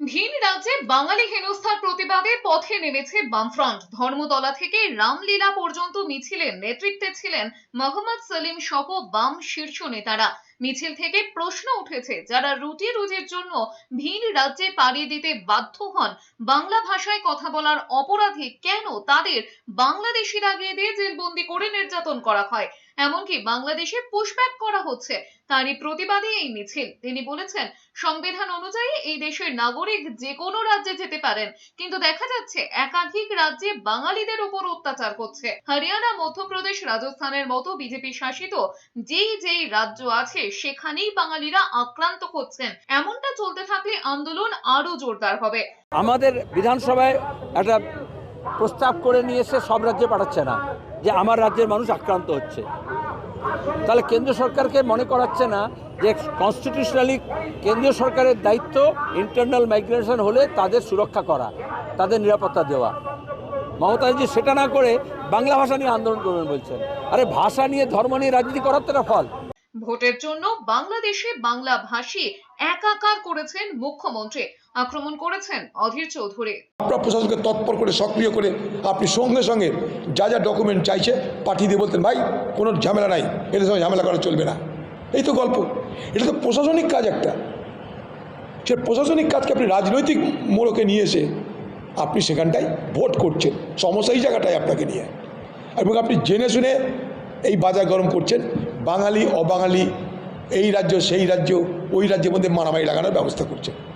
ভিন রাজ্যে বাঙালি হেনস্থার প্রতিবাদে পথে নেমেছে বামফ্রন্ট। ধর্মতলা থেকে রামলীলা পর্যন্ত মিছিলের নেতৃত্বে ছিলেন মোহাম্মদ সেলিম সহ বাম শীর্ষ নেতারা। মিছিল থেকে প্রশ্ন উঠেছে, যারা রুটি রুজির জন্য ভিন রাজ্যে পাড়ি দিতে বাধ্য হন, বাংলা ভাষায় কথা বলার অপরাধে কেন তাদের বাংলাদেশি লাগিয়ে দিয়ে জেলবন্দি করে নির্যাতন করা হয়? এমনকি বাংলাদেশে পুশব্যাক করা হচ্ছে, তারই প্রতিবাদে এই মিছিল। তিনি বলেছেন, সংবিধান অনুযায়ী এই দেশের নাগরিক যে কোনো রাজ্যে যেতে পারেন, কিন্তু দেখা যাচ্ছে একাধিক রাজ্যে বাঙালিদের উপর অত্যাচার করছে হরিয়ানা, মধ্যপ্রদেশ, রাজস্থানের মতো বিজেপি শাসিত যেই যেই রাজ্য আছে সেখানেই বাঙালিরা আক্রান্ত হচ্ছেন। এমনটা চলতে থাকলে আন্দোলন আরও জোরদার হবে। আমাদের বিধানসভায় একটা প্রস্তাব করে নিয়ে এসে সব রাজ্যে পাঠাচ্ছে না, যে আমার রাজ্যের মানুষ আক্রান্ত হচ্ছে। তাহলে কেন্দ্র সরকারকে মনে করাচ্ছে না যে কনস্টিটিউশনালি কেন্দ্রীয় সরকারের দায়িত্ব ইন্টারনাল মাইগ্রেশন হলে তাদের সুরক্ষা করা, তাদের নিরাপত্তা দেওয়া। মমতাজি সেটা না করে বাংলা ভাষা নিয়ে আন্দোলন করবেন বলছেন। আরে ভাষা নিয়ে ধর্ম নিয়ে রাজনীতি করার তো ফল। ভোটের জন্য বাংলাদেশে বাংলা ভাষী একাকার করেছেন মুখ্যমন্ত্রী। আক্রমণ করেছেন অধীর চৌধুরী। আপনার প্রশাসনকে তৎপর করে সক্রিয় করে আপনি সঙ্গে সঙ্গে যা যা ডকুমেন্ট চাইছে পাঠিয়ে দিয়ে বলতেন, ভাই, কোনো ঝামেলা নাই, এদের সঙ্গে ঝামেলা করা চলবে না। এই তো গল্প। এটা তো প্রশাসনিক কাজ একটা। সে প্রশাসনিক কাজকে আপনি রাজনৈতিক মোড়কে নিয়ে এসে আপনি সেখানটায় ভোট করছেন। সমস্যা এই জায়গাটায় আপনাকে নিয়ে। এবং আপনি জেনে শুনে এই বাজার গরম করছেন বাঙালি অবাঙালি এই রাজ্য সেই রাজ্য ওই রাজ্যের মধ্যে মারামারি লাগানোর ব্যবস্থা করছেন